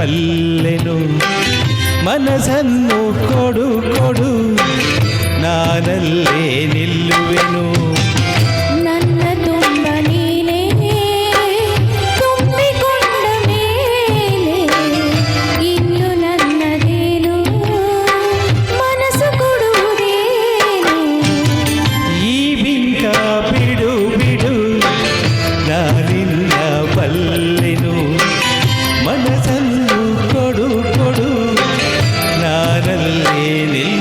ಪಲ್ಲೆನು ಮನಸ್ಸನ್ನು ಕೊಡು ಕೊಡು ನಾನಲ್ಲೇ ನಿಲ್ಲುವೆನು നീ നിൽ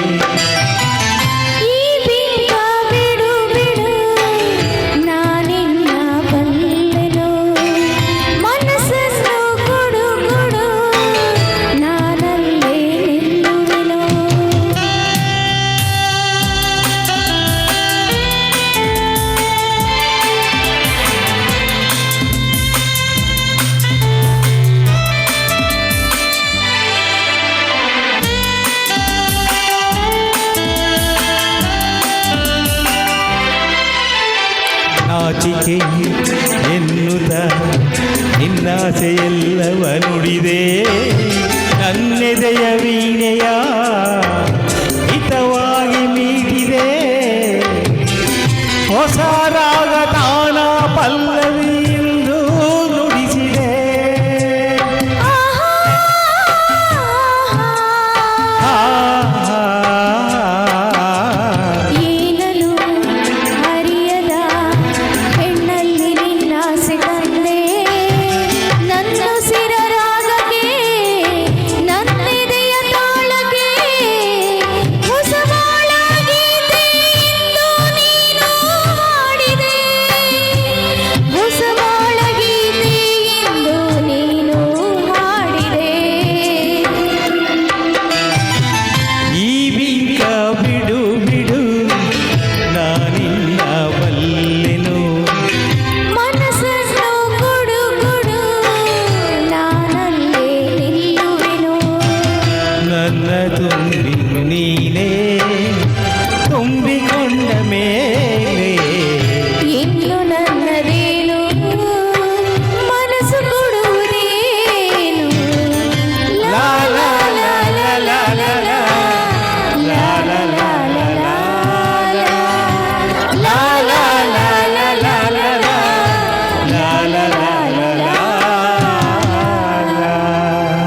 Música ನಾಚಿಕೆ ಎನ್ನುತ್ತ ನಿನ್ನಾಸೆಯೆಲ್ಲವ ನುಡಿದೆ. ನನ್ನೆದೆಯ ವೀಣೆಯ ಹಿತವಾಗಿ ಮೀಡಿದೆ ಹೊಸ ರಾಗ ತಾನ ಪಲ್ಲವೀ में